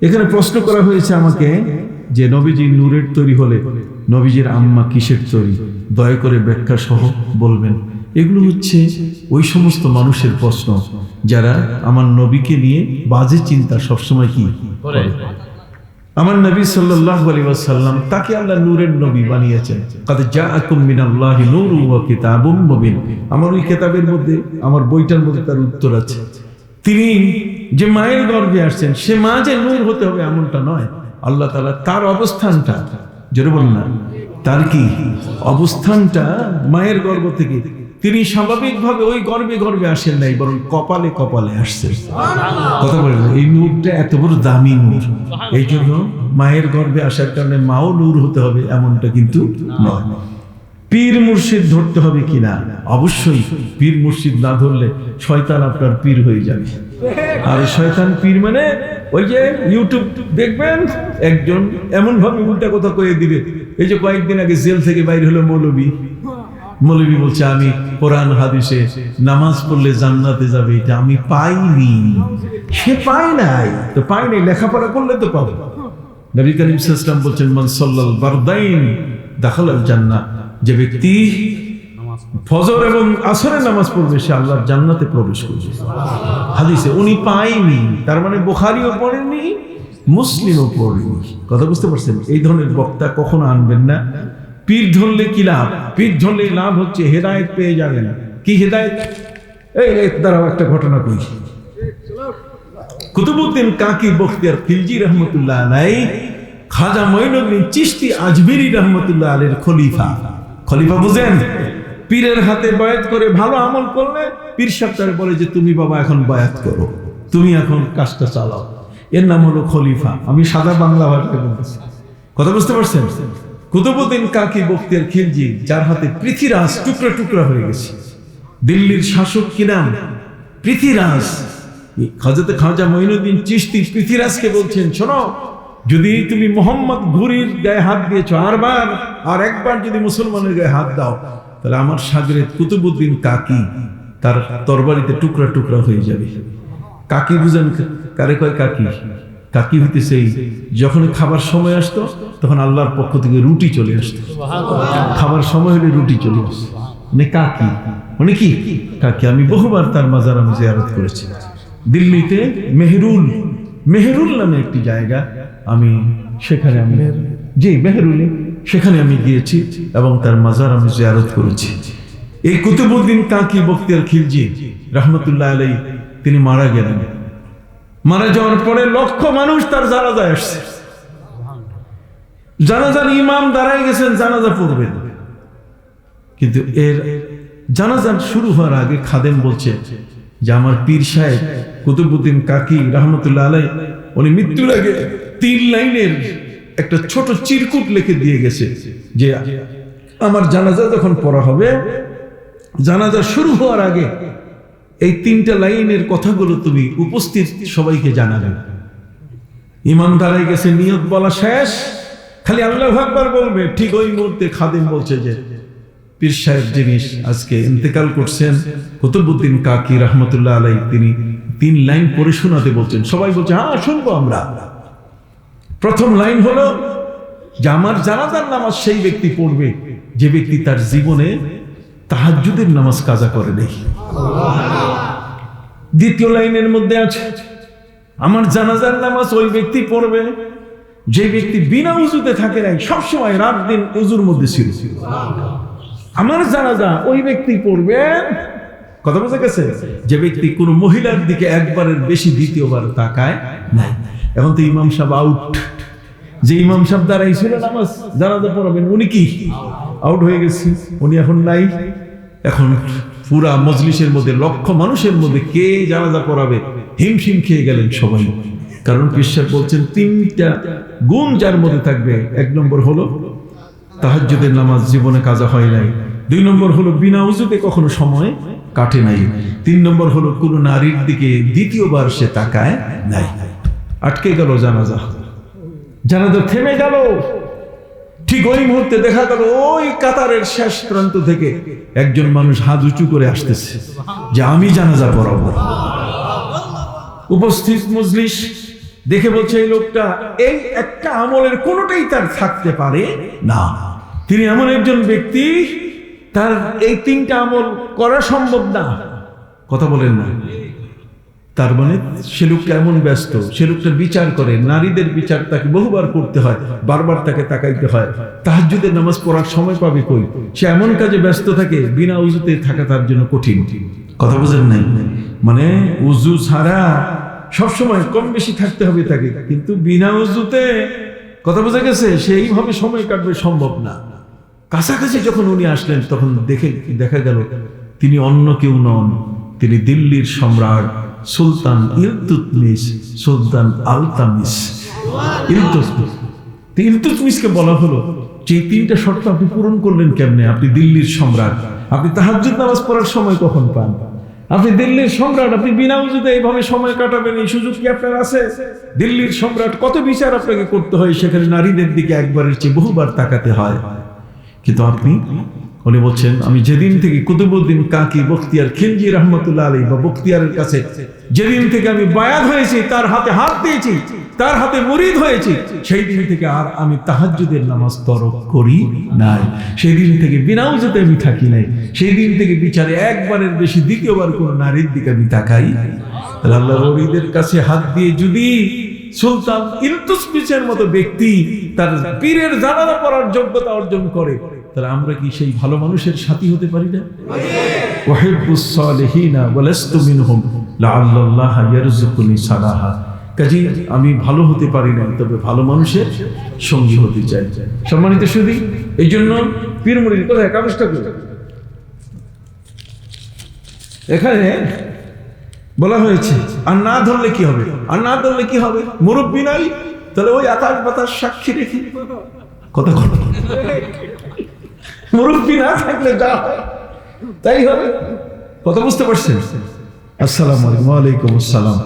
এখানে প্রশ্ন করা হয়েছে আমাকে যে নবীজি নূরের তৈরি হলে নবীজির আম্মা কিসের তৈরি? দয়া করে ব্যাখ্যা সহ বলবেন। এগুলো হচ্ছে ওই সমস্ত মানুষের প্রশ্ন যারা আমার নবীকে নিয়ে বাজে চিন্তা সবসময় কি আমার নবী সাল্লাল্লাহু আলাইহি ওয়াসাল্লাম তাকে আল্লাহ নূরের নবী বানিয়েছেন। কাদ জাআকুম মিনাল্লাহি নূরু ওয়া কিতাবুম মুবিন। আমার ওই কেতাবের মধ্যে, আমার বইটার মধ্যে তার উত্তর আছে। তিনি যে মায়ের গর্ভে আসছেন সে মা যে নূর হতে হবে এমনটা নয়। আল্লাহ তাআলা তার অবস্থানটা জোরে বলুন না তার কি অবস্থানটা মায়ের গর্ভ থেকে? তিনি স্বাভাবিকভাবে ওই গর্ভে গর্ভে আসেন নাই বরং কপালে কপালে আসছেন কথা বলেন এই নূরটা এত বড় দামি নূর। এই জন্য মায়ের গর্ভে আসার কারণে মাও নূর হতে হবে এমনটা কিন্তু নয়। পীর মুর্শিদ ধরতে হবে কিনা? অবশ্যই পীর মুর্শিদ না ধরলে শয়তান আপনার পীর হয়ে যাবে। আর শয়তান পীর মানে ওই যে ইউটিউব দেখবেন, একজন এমন ভাবে উল্টা কথা কয়ে দিবে। এই যে কয়েকদিন আগে জেল থেকে বাইরে হলো মৌলবী। মৌলবী বলছে, আমি কোরআন, হাদিসে নামাজ পড়লে জান্নাতে যাবে, এটা আমি পাইনি। সে পায় নাই। তো পাই নাই, লেখাপড়া করলে তো পাবো। নবী করিম সাল্লাম বলছেন, মান সাল্লাল বারদাইন দাখাল জান্নাত যে ব্যক্তি ফজর এবং আসরের নামাজ পড়বে, সে আল্লাহর জান্নাতে প্রবেশ করবে। হাদিসে উনি পায়নি, তার মানে বুখারিও পড়েনি মুসলিমও পড়েনি কথা বুঝতে পারছেন? এই ধরনের বক্তা কখনো আনবেন না। পীর ধরলে কি লাভ? পীর ধরলে লাভ হচ্ছে হেদায়েত পেয়ে যাবেন। কি হেদায়েত? এই দাঁড়াও, একটা ঘটনা কই? কুতুবুদ্দিন কাকি বখতিয়ার খিলজি রহমতুল্লাহ আলাই খাজা মঈনুদ্দিন চিশতি আজমিরি রহমতুল্লাহ আলের খলিফা। খলিফা বুঝেন? পীরের হাতে বয়াত করে ভালো আমল করলে পীর সপ্তাহে বলে যে, তুমি বাবা, এখন বয়াত করো। তুমি এখন কাজটা চালাও। এর নাম হলো খলিফা। আমি সাদা বাংলা ভাষায় বলতেছি। কথা বুঝতে পারছেন? কুতুবুদ্দিন কাকি বখতিয়ার খিলজি, যার হাতে পৃথিরাজ টুকরা টুকরা হয়ে গেছে। দিল্লির শাসক কি নাম? পৃথিরাজ। খাজাতে খাজা মঈনুদ্দিন চিশতি পৃথিরাজকে বলছেন, শোনো যদি তুমি মোহাম্মদ ঘুরির গায়ে হাত দিয়েছ আরবার, আর একবার যদি মুসলমানের গায়ে হাত দাও, তাহলে আমার সাগরের কুতুবুদ্দিন কাকি তার তরবারিতে টুকরা টুকরা হয়ে যাবে। কাকি বুঝেন কারে কয় কাকি? কাকি হইতেছে এই, যখন খাবার সময় আসতো, তখন আল্লাহর পক্ষ থেকে রুটি চলে আসতো। খাবার সময় হলে রুটি চলে আসতো। মানে কাকি মানে কি? কাকি, আমি বহুবার তার মাজার আমি জিয়ারত করেছি। দিল্লিতে মেহরুল মেহরুল নামে একটি জায়গা আমি সেখানে আমি জি মেহরুলে সেখানে আমি গিয়েছি এবং তার মাজার আমি জিয়ারত করেছি। এই কুতুবুদ্দিন কাকি বক্তিয়ার খিলজি রহমতুল্লাহ আলাই তিনি মারা গেলেন। মারা যাওয়ার পরে লক্ষ মানুষ তার জানাজায় আসছে। জানাজার ইমাম দাঁড়ায় গেছেন, জানাজা পড়বেন। কিন্তু এর জানাজার শুরু হওয়ার আগে খাদেম বলছে যে আমার পীর সাহেব কুতুবুদ্দিন কাকি রহমতুল্লাহ আলাই উনি মৃত্যুর আগে তিন লাইনের একটা ছোট চিরকুট লিখে দিয়ে গেছে যে আমার জানাজা যখন পড়া হবে, জানাজা শুরু হওয়ার আগে এই তিনটা লাইনের কথাগুলো তুমি উপস্থিত সবাইকে জানাবে। ইমাম দাঁড়াই গেছে নিয়ত বলা শেষ, খালি আল্লাহ আকবার বলবে, ঠিক ওই মুহূর্তে খাদিম বলছে যে পীর সাহেব জিনিস আজকে ইন্তেকাল করছেন কুতুবুদ্দিন কাকি রহমতুল্লাহ আলাই তিনি তিন লাইন পড়ে শোনাতে বলছেন, সবাই বলছে হ্যাঁ শুনব আমরা। প্রথম লাইন হলো, যে আমার জানাজার নামাজ সেই ব্যক্তি পড়বে, যে ব্যক্তি তার জীবনে তাহাজ্জুদের নামাজ কাজা করে নেই। দ্বিতীয় লাইনের মধ্যে আছে, আমার জানাজার নামাজ ওই ব্যক্তি পড়বে, যে ব্যক্তি বিনা উজুতে থাকে নাই, সবসময় রাত দিন উজুর মধ্যে ছিল। আমার জানাজা ওই ব্যক্তি পড়বেন কথা বোঝা গেছে? যে ব্যক্তি কোন মহিলার দিকে একবারের বেশি দ্বিতীয়বার তাকায় নাই। এখন তো ইমাম সাহেব আউট যে ইমাম সাহেব দাঁড়াইছিল নামাজ, জানাজা পড়াবেন, উনি কি? আউট হয়ে গেছে। উনি এখন নাই। এখন পুরা মজলিসের মধ্যে, লক্ষ মানুষের মধ্যে কে জানাজা পড়াবে? হিমশিম খেয়ে গেলেন সবাই। কারণ বিশ্বাস বলছেন, তিনটা গুণ যার মধ্যে থাকবে, এক নম্বর হলো তাহাজ্জুদের নামাজ জীবনে কাজা হয় নাই। দুই নম্বর হলো বিনা উজুতে কখনো সময় কাটে নাই। তিন নম্বর হলো কোনো নারীর দিকে দ্বিতীয়বার সে তাকায় নাই। আটকে গেল জানাজা। জানাজা থেমে গেল। ঠিক ওই মুহূর্তে দেখা গেল ওই কাতারের শেষ প্রান্ত থেকে একজন মানুষ হাত উঁচু করে আসতেছে যে আমি জানাজা পড়াবো। উপস্থিত মজলিস দেখে বলছে, এই লোকটা এই একটা আমলের কোনোটাই তার থাকতে পারে না। তিনি এমন একজন ব্যক্তি, তার এই তিনটা আমল করা সম্ভব না। কথা বলেন না। তার মানে সে লোকটা এমন ব্যস্ত, সে লোকটার বিচার করে, নারীদের বিচার তাকে বহুবার করতে হয়, বারবার তাকে তাকাইতে হয়। তাহাজ্জুদের নামাজ পড়ার সময় পাবে কই? সে এমন কাজে ব্যস্ত থাকে, বিনা উজুতে থাকা তার জন্য কঠিন। কথা বোঝেন নাই? মানে উজু ছাড়া সবসময় কম বেশি থাকতে হবে তাকে, কিন্তু বিনা উজুতে, কথা বোঝা গেছে সেইভাবে সময় কাটবে সম্ভব না। কাছাকাছি যখন উনি আসলেন, তখন দেখে দেখা গেল তিনি অন্য কেউ নন। তিনি দিল্লির সম্রাট সুলতান ইলতুতমিস সুলতান আলতামিস ইলতুতমিস ইলতুতমিসকে বলা হলো যে তিনটা শর্ত আপনি পূরণ করলেন কেমনে? আপনি দিল্লির সম্রাট। আপনি তাহাজ্জুদ নামাজ পড়ার সময় কখন পান? আপনি দিল্লির সম্রাট, আপনি বিনা উজুতে এইভাবে সময় কাটাবেন, এই সুযোগ কি আপনার আছে? দিল্লির সম্রাট কত বিচার আপনাকে করতে হয়, সেখানে নারীদের দিকে একবারের চেয়ে বহুবার তাকাতে হয়। কিন্তু আপনি উনি বলছেন, আমি যেদিন থেকে কুতুবুদ্দিন কাকি বখতিয়ার খিলজি রহমতুল্লাহ আলী বা বখতিয়ারের কাছে যেদিন থেকে আমি বায়াত হয়েছি, তার হাতে হাত দিয়েছি, তার হাতে মুরিদ হয়েছি সেই দিন থেকে আর আমি তাহাজ্জুদের নামাজ তরক করি নাই। সেই দিন থেকে বিনা উজুতে আমি থাকি নাই। সেই দিন থেকে বিচারে একবারের বেশি দ্বিতীয়বার কোন নারীর দিকে আমি তাকাই আল্লাহ রবিদের কাছে হাত দিয়ে যদি সুলতান ইলতুসমিসের মতো ব্যক্তি, তার পীরের জানালা পড়ার যোগ্যতা অর্জন করে। তাহলে আমরা কি সেই ভালো মানুষের সাথী হতে পারি না? কাজী, আমি ভালো হতে পারি না তবে ভালো মানুষের সঙ্গী হতে চাই। সম্মানিত সুদী এই জন্য পীরমুড়ির কথা একাদশটা করে এখানে বলা হয়েছে, আর না ধরলে কি হবে? আর না ধরলে কি হবে? মুরব্বী নাই? তাহলে ওই আকাশ বাতাস সাক্ষী রেখে কথা কথা মুরব্বী না থাকলে যা তাই হবে। কথা বুঝতে পারছেন? আসসালামু আলাইকুম। আসসালাম।